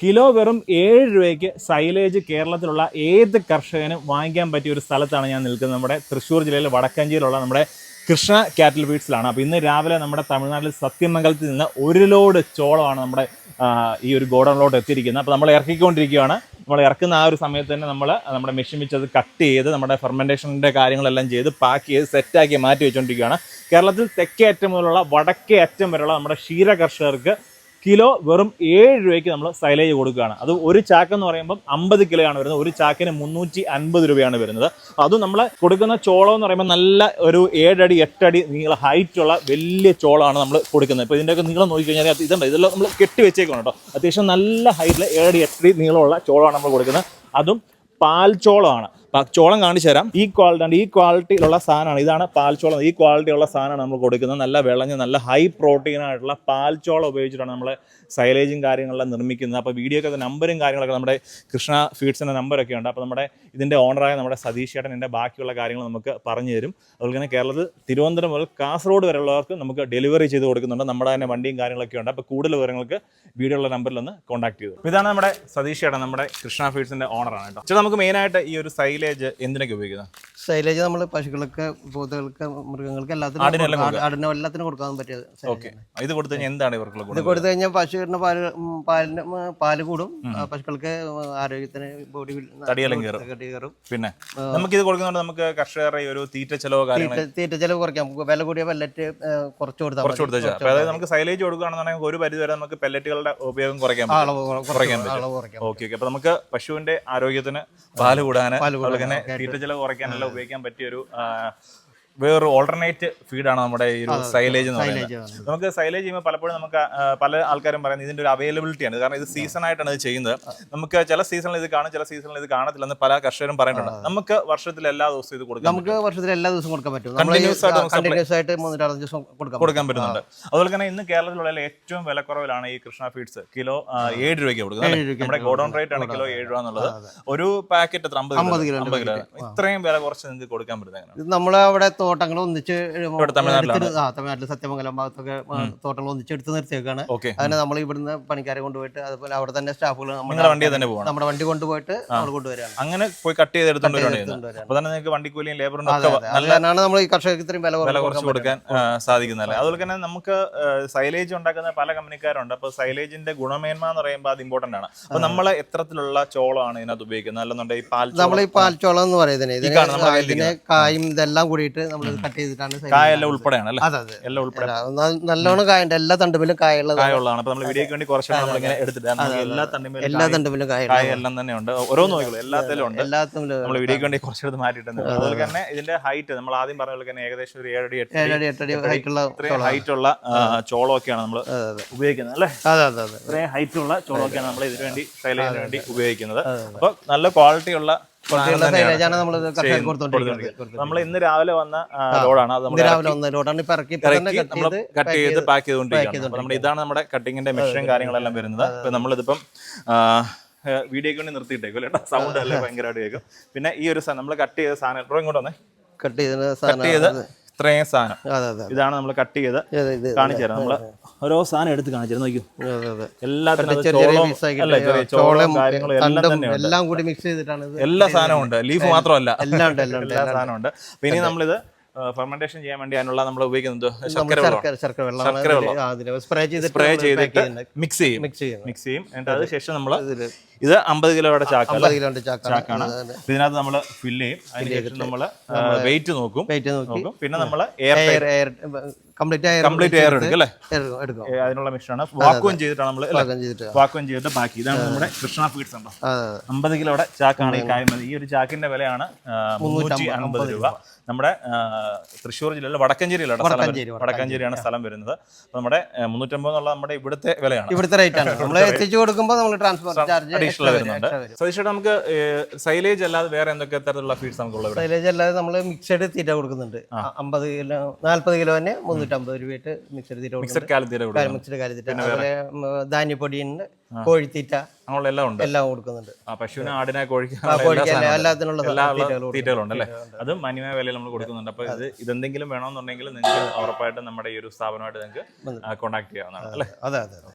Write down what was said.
Kilo വെറും ഏഴ് രൂപയ്ക്ക് സൈലേജ് കേരളത്തിലുള്ള ഏത് കർഷകനും വാങ്ങിക്കാൻ പറ്റിയ ഒരു സ്ഥലത്താണ് ഞാൻ നിൽക്കുന്നത്. നമ്മുടെ തൃശ്ശൂർ ജില്ലയിൽ വടക്കഞ്ചിയിലുള്ള നമ്മുടെ കൃഷ്ണ കാറ്റൽ ഫീഡ്സിലാണ് അപ്പോൾ ഇന്ന് രാവിലെ നമ്മുടെ തമിഴ്നാട്ടിൽ സത്യമംഗലത്തിൽ നിന്ന് ഒരു ലോഡ് ചോളമാണ് നമ്മുടെ ഈ ഒരു ഗോഡൗണിലോട്ട് എത്തിയിരിക്കുന്നത്. അപ്പോൾ നമ്മൾ ഇറക്കിക്കൊണ്ടിരിക്കുകയാണ്. നമ്മൾ ഇറക്കുന്ന ആ ഒരു സമയത്ത് തന്നെ നമ്മൾ നമ്മുടെ മെഷീൻ വെച്ച് അത് കട്ട് ചെയ്ത് നമ്മുടെ ഫെർമെന്റേഷന്റെ കാര്യങ്ങളെല്ലാം ചെയ്ത് പാക്ക് ചെയ്ത് സെറ്റാക്കി മാറ്റി വെച്ചുകൊണ്ടിരിക്കുകയാണ് കേരളത്തിൽ തെക്കേ അറ്റം മുതലുള്ള വടക്കേ അറ്റം വരെയുള്ള നമ്മുടെ ക്ഷീര കർഷകർക്ക് കിലോ വെറും ഏഴ് രൂപയ്ക്ക് നമ്മൾ സൈലേജ് കൊടുക്കുകയാണ്. അത് ഒരു ചാക്ക് എന്ന് പറയുമ്പോൾ അമ്പത് കിലോയാണ് വരുന്നത്. ഒരു ചാക്കിന് മുന്നൂറ്റി അൻപത് രൂപയാണ് വരുന്നത്. അതും നമ്മൾ കൊടുക്കുന്ന ചോളം എന്ന് പറയുമ്പോൾ നല്ല ഒരു ഏഴടി എട്ടടി നീള ഹൈറ്റുള്ള വലിയ ചോളമാണ് നമ്മൾ കൊടുക്കുന്നത്. ഇപ്പോൾ ഇതിന്റെയൊക്കെ നീളം നോക്കിക്കഴിഞ്ഞാൽ കഴിഞ്ഞാൽ ഇതുണ്ട്. ഇതെല്ലാം നമ്മൾ കെട്ടി വെച്ചേക്കണം കേട്ടോ. അത്യാവശ്യം നല്ല ഹൈറ്റിൽ ഏഴടി എട്ടടി നീളമുള്ള ചോളമാണ് നമ്മൾ കൊടുക്കുന്നത്. അതും പാൽച്ചോളമാണ് പ- ചോളം കാണിച്ചു തരാം. ഈ ക്വാളിറ്റി ഈ ക്വാളിറ്റിയിലുള്ള സാധനമാണ്. ഇതാണ് പാൽച്ചോളം. ഈ ക്വാളിറ്റി ഉള്ള സാധനമാണ് നമ്മൾ കൊടുക്കുന്നത്. നല്ല വിളഞ്ഞ നല്ല ഹൈ പ്രോട്ടീൻ ആയിട്ടുള്ള പാൽച്ചോളം ഉപയോഗിച്ചിട്ടാണ് നമ്മൾ സൈലേജും കാര്യങ്ങളെല്ലാം നിർമ്മിക്കുന്നത്. അപ്പോൾ വീഡിയോക്ക് നമ്പറും കാര്യങ്ങളൊക്കെ നമ്മുടെ കൃഷ്ണ ഫീഡ്സിന്റെ നമ്പറൊക്കെ ഉണ്ട്. അപ്പോൾ നമ്മുടെ ഇതിന്റെ ഓണറായ നമ്മുടെ സതീഷ് ചേട്ടൻ എന്റെ ബാക്കിയുള്ള കാര്യങ്ങൾ നമുക്ക് പറഞ്ഞു തരും. അതുപോലെ തന്നെ കേരളത്തിൽ തിരുവനന്തപുരം മുതൽ കാസർഗോഡ് വരെയുള്ളവർക്ക് നമുക്ക് ഡെലിവറി ചെയ്ത് കൊടുക്കുന്നുണ്ട്. നമ്മുടെ തന്നെ വണ്ടിയും കാര്യങ്ങളൊക്കെ ഉണ്ട്. അപ്പോൾ കൂടുതൽ വിവരങ്ങൾക്ക് വീഡിയോയുള്ള നമ്പറിൽ ഒന്ന് കോൺടാക്ട് ചെയ്തു. ഇതാണ് നമ്മുടെ സതീഷ് ചേട്ടൻ നമ്മുടെ കൃഷ്ണ ഫീഡ്സിന്റെ ഓണറാണ് കേട്ടോ. ചേട്ടാ നമുക്ക് മെയിനായിട്ട് ഈ ഒരു സൈലേജ് എന്തിനൊക്കെ ഉപയോഗിക്കുന്നത് സൈലേജ് നമ്മൾ പശുക്കൾക്ക് പോത്തുകൾക്ക് മൃഗങ്ങൾക്ക് എല്ലാത്തിനും ആടിനും എല്ലാത്തിനും കൊടുക്കാൻ പറ്റിയത് ഇത് കൊടുത്തു കഴിഞ്ഞാൽ എന്താണ് ഇവർക്കുള്ള ഇത് ഗുണം കൊടുത്തു കഴിഞ്ഞാൽ പശുവിന് പാൽ പാലിന് പാൽ കൂടും. പശുക്കൾക്ക് ആരോഗ്യത്തിന് ബോഡി തടിയെല്ലാം കയറും. പിന്നെ നമുക്ക് ഇത് കൊടുക്കുന്നതുകൊണ്ട് നമുക്ക് കർഷകരുടെ ഒരു തീറ്റ ചെലവ് തീറ്റ ചെലവ് കുറയ്ക്കാം. വില കൂടിയ പെല്ലറ്റ് കുറച്ച് കൊടുത്താൽ കുറച്ച് കൊടുത്താൽ അതായത് നമുക്ക് സൈലേജ് കൊടുക്കുകയാണെന്നുണ്ടെങ്കിൽ ഒരു പരിധി വരെ നമുക്ക് പെല്ലറ്റുകളുടെ ഉപയോഗം കുറയ്ക്കാൻ കുറയ്ക്കാൻ പറ്റും. ഓക്കെ ഓക്കെ അപ്പൊ നമുക്ക് പശുവിന്റെ ആരോഗ്യത്തിന് പാൽ കൂടാൻ പാൽ അതുപോലെ തന്നെ തീറ്റ ചെലവ് കുറയ്ക്കാനെല്ലാം ഉപയോഗിക്കാൻ പറ്റിയ ഒരു ആ, വേറൊരു ഓൾട്ടർനേറ്റ് ഫീഡാണ് നമ്മുടെ ഈ ഒരു സൈലേജ് എന്ന് പറയുന്നത്. നമുക്ക് സൈലേജ് ചെയ്യുമ്പോൾ പലപ്പോഴും നമുക്ക് പല ആൾക്കാരും പറയുന്നത് ഇതിന്റെ ഒരു അവൈലബിലിറ്റി ആണ്. കാരണം ഇത് സീസൺ ആയിട്ടാണ് ഇത് ചെയ്യുന്നത്. നമുക്ക് ചില സീസണിൽ ഇത് കാണും ചില സീസണിൽ ഇത് കാണത്തില്ലെന്ന് പല കർഷകരും പറയുന്നുണ്ട്. നമുക്ക് വർഷത്തിൽ എല്ലാ ദിവസവും ഇത് കൊടുക്കാം നമുക്ക് വർഷത്തിൽ എല്ലാ ദിവസവും കൊടുക്കാൻ പറ്റും. കണ്ടിന്യൂസ് ആയിട്ട് ദിവസം കൊടുക്കാം കൊടുക്കാൻ പറ്റുന്നുണ്ട്. അതുപോലെ തന്നെ ഇന്ന് കേരളത്തിലുള്ള ഏറ്റവും വിലക്കുറവിലാണ് ഈ കൃഷ്ണ ഫീഡ്സ് കിലോ ഏഴ് രൂപയ്ക്ക് കൊടുക്കുന്നത്? നമ്മുടെ ഗോഡൌൺ റേറ്റ് ആണ് കിലോ ഏഴ് രൂപ എന്നുള്ളത്. ഒരു പാക്കറ്റ് അമ്പത് കിലോ. ഇത്രയും വില കുറച്ച് നിങ്ങൾക്ക് കൊടുക്കാൻ പറ്റുന്നത് എങ്ങനെയാണ്? തോട്ടങ്ങൾ ഒന്നിച്ച്? തമിഴ്നാട്ടിൽ സത്യമംഗലം ഭാഗത്തൊക്കെ തോട്ടങ്ങൾ ഒന്നിച്ച് എടുത്ത് നിർത്തിയേക്കാണ്. അതിന് നമ്മൾ ഇവിടുന്ന് പണിക്കാരെ കൊണ്ടുപോയിട്ട് അതുപോലെ അവിടെ തന്നെ സ്റ്റാഫുകൾ നമ്മുടെ വണ്ടി തന്നെ പോകണം നമ്മുടെ വണ്ടി കൊണ്ടുപോയിട്ട് നമ്മൾ കൊണ്ടുവരികയാണ്. അങ്ങനെ പോയി കട്ട് ചെയ്ത് എടുത്തോണ്ട് ചെയ്ത് വരുവാണ് എടുത്തോണ്ട് വരികയാണ്. അപ്പൊ തന്നെ നിങ്ങൾക്ക് വണ്ടിക്കൂലിയും ലേബറും നമ്മൾ ഈ കർഷകർക്ക് ഇത്രയും വില വില കുറച്ച് കൊടുക്കാൻ സാധിക്കുന്നല്ലേ അതുപോലെ തന്നെ നമുക്ക് സൈലേജ് ഉണ്ടാക്കുന്ന പല കമ്പനിക്കാരുണ്ട്. അപ്പൊ സൈലേജിന്റെ ഗുണമേന്മ എന്ന് പറയുമ്പോൾ അത് ഇമ്പോർട്ടന്റ് ആണ്. അപ്പൊ നമ്മൾ എത്രത്തിലുള്ള ചോളമാണ് ഇതിനകത്ത് ഉപയോഗിക്കുന്നത്? അല്ലെന്നുണ്ടെങ്കിൽ ഈ പാൽ നമ്മൾ ഈ പാൽച്ചോളം എന്ന് പറയുന്നത് ഇതിനെ കായും ഇതെല്ലാം കൂടിയിട്ട് നമ്മൾ കട്ട് ചെയ്തിട്ടാണ് കായെല്ലാം. ഉൾപ്പെടെയാണ് അല്ലേ? അതെ അതെ. എല്ലാം ഉൾപ്പെടെ. നല്ലോണം കായുണ്ട് എല്ലാ തണ്ടുമ്പിലും കായുള്ളത് കായുള്ളതാണ് അപ്പൊ നമ്മൾ വീഡിയോക്ക് വേണ്ടി കുറച്ച് നമ്മൾ ഇങ്ങനെ എടുത്തിട്ട് എല്ലാ തണ്ടുമ്പിലും എല്ലാ തണ്ടുമ്പിലും കായ എല്ലാം തന്നെ ഉണ്ട്. ഓരോ നോക്കുള്ളൂ എല്ലാത്തിലും ഉണ്ട്. എല്ലാത്തിലും നമ്മൾ വീഡിയോക്ക് വേണ്ടി കുറച്ചെടുത്ത് മാറ്റിയിട്ടുണ്ട്. അതുപോലെ തന്നെ ഇതിന്റെ ഹൈറ്റ് നമ്മൾ ആദ്യം പറഞ്ഞ പോലെ തന്നെ ഏകദേശം ഒരു ഏഴടി ഏഴടി എട്ടടി ഹൈറ്റുള്ള ഇത്രയും ഹൈറ്റ് ഉള്ള ചോളമൊക്കെയാണ് നമ്മൾ ഉപയോഗിക്കുന്നത് അല്ലേ? അതെ അതെ അതെ. ഇത്രയും ഹൈറ്റ് ഉള്ള ചോളമൊക്കെയാണ് നമ്മൾ ഇതിനു വേണ്ടി സൈലേജിന് വേണ്ടി ഉപയോഗിക്കുന്നത്. അപ്പൊ നല്ല ക്വാളിറ്റി നമ്മൾ ഇന്ന് രാവിലെ വന്ന ലോഡാണ് അത് നമ്മൾ ഇന്ന് രാവിലെ വന്ന ലോട്ടാണ് ഇപ്പൊ ഇറക്കി. ഇപ്പൊ തന്നെ കട്ട് നമ്മൾ ചെയ്ത് കട്ട് ചെയ്ത് പാക്ക് ചെയ്തുകൊണ്ടിരിക്കുന്നത് നമ്മുടെ ഇതാണ് നമ്മുടെ കട്ടിങ്ങിന്റെ മെഷീൻ കാര്യങ്ങളെല്ലാം വരുന്നത്. അപ്പൊ നമ്മളിതിപ്പം വീഡിയോ കൊണ്ട് നിർത്തിയിട്ടേക്കും കേട്ടോ സൗണ്ട് അല്ലേ? ഭയങ്കരമായിട്ട് കേൾക്കും. പിന്നെ ഈ ഒരു സാധനം നമ്മൾ കട്ട് ചെയ്ത സാധനം ഇങ്ങോട്ട് വന്നേ കട്ട് ചെയ്ത കട്ട് സാധനം ചെയ്ത് ഇത്രയും സാധനം. അതെ അതെ ഇതാണ് നമ്മൾ കട്ട് ചെയ്ത് കാണിച്ചു തരാം നമ്മൾ ഓരോ സാധനം എടുത്ത് കാണിച്ചു തരാം. നോക്കൂ അതെ അതെ എല്ലാത്തിനും എല്ലാം കൂടി മിക്സ് ചെയ്തിട്ടാണ് ഇത് എല്ലാ സാധനവും ഉണ്ട്. ലീഫ് മാത്രമല്ല. എല്ലാം ഉണ്ട് എല്ലാം ഉണ്ട്. എല്ലാ സാധനവും ഉണ്ട്. പിന്നെ നമ്മളിത് ഫെർമെന്റേഷൻ ചെയ്യാൻ വേണ്ടി അതിനുള്ള നമ്മൾ ഉപയോഗിക്കുന്നത് ശർക്കര വെള്ളം ശർക്കര വെള്ളം. സ്പ്രേ ചെയ്ത് സ്പ്രേ ചെയ്തിട്ട് മിക്സ് ചെയ്യും. മിക്സ് ചെയ്യും. എന്നിട്ട് അത് ശേഷം നമ്മൾ ഇത് അമ്പത് കിലോയുടെ ചാക്ക് അമ്പത് കിലോയുടെ ചാക്കാണ്. ഇതിനകത്ത് നമ്മൾ ഫില്ല് ചെയ്യും. അതിനുശേഷം നമ്മൾ വെയിറ്റ് നോക്കും. വെയിറ്റ് നോക്കും. പിന്നെ നമ്മൾ air air complete air complete air എടുക്കും. അല്ലേ? എടുക്കും അതിനുള്ള മിഷനാണ് വാക്വം ചെയ്തിട്ടാണ് നമ്മൾ വാക്വം ചെയ്തിട്ട്. ബാക്കി ഇതാണ് നമ്മുടെ കൃഷ്ണ ഫീഡ്സ് ഉണ്ടോ? അമ്പത് കിലോയുടെ ചാക്കാണ് ഈ കായ്മതി ഈ ഒരു ചാക്കിന്റെ വിലയാണ് മുന്നൂറ്റി അൻപത് രൂപ. നമ്മുടെ തൃശ്ശൂർ ജില്ലയിലെ വടക്കഞ്ചേരിയിലാണ് സ്ഥലം വരുന്നത്. വടക്കഞ്ചേരിയാണ് സ്ഥലം വരുന്നത്. നമ്മുടെ മുന്നൂറ്റമ്പത് എന്നുള്ള നമ്മുടെ ഇവിടുത്തെ വിലയാണ്. ഇവിടുത്തെ റേറ്റ് ആണ്. നമ്മൾ എത്തിച്ചു കൊടുക്കുമ്പോൾ നമ്മൾ ട്രാൻസ്പോർട്ട് ചാർജ് അഡീഷണൽ വരുന്നുണ്ട്. സതീഷ് നമുക്ക് സൈലേജ് അല്ലാതെ വേറെ എന്തൊക്കെ തരത്തിലുള്ള ഫീഡ്സ് നമുക്കുള്ള ഇവിടെ? സൈലേജ് അല്ലാതെ നമ്മൾ മിക്സഡ് തീറ്റ കൊടുക്കുന്നുണ്ട്. അമ്പത് കിലോ നാല്പത് കിലോ തന്നെ മുന്നൂറ്റമ്പത് രൂപയായിട്ട് മിക്സഡ് തീറ്റ കൊടുക്കുന്നുണ്ട്. മിക്സഡ് കാലത്തീരെ കൊടുക്കും മിക്സഡ് കാര്യത്തിട്ട് അതുപോലെ ധാന്യപ്പൊടിയുണ്ട്. കോഴിത്തീറ്റ അങ്ങനെയുള്ള എല്ലാം ഉണ്ട്. എല്ലാം കൊടുക്കുന്നുണ്ട്. പശുവിനെ ആടിനെ കോഴിക്ക് ആ, കോഴിക്ക് എല്ലാ- എല്ലാത്തിനുള്ള എല്ലാ തീറ്റകളുണ്ട് അല്ലേ? അത് മാന്യമായ വിലയിൽ നമ്മൾ കൊടുക്കുന്നുണ്ട്. അപ്പൊ ഇത് ഇതെന്തെങ്കിലും വേണമെന്നുണ്ടെങ്കിൽ നിങ്ങൾ ഉറപ്പായിട്ടും നമ്മുടെ ഈ ഒരു സ്ഥാപനമായിട്ട് നിങ്ങൾക്ക് കോൺടാക്ട് ചെയ്യാവുന്നതാണ് അല്ലേ? അതെ അതെ.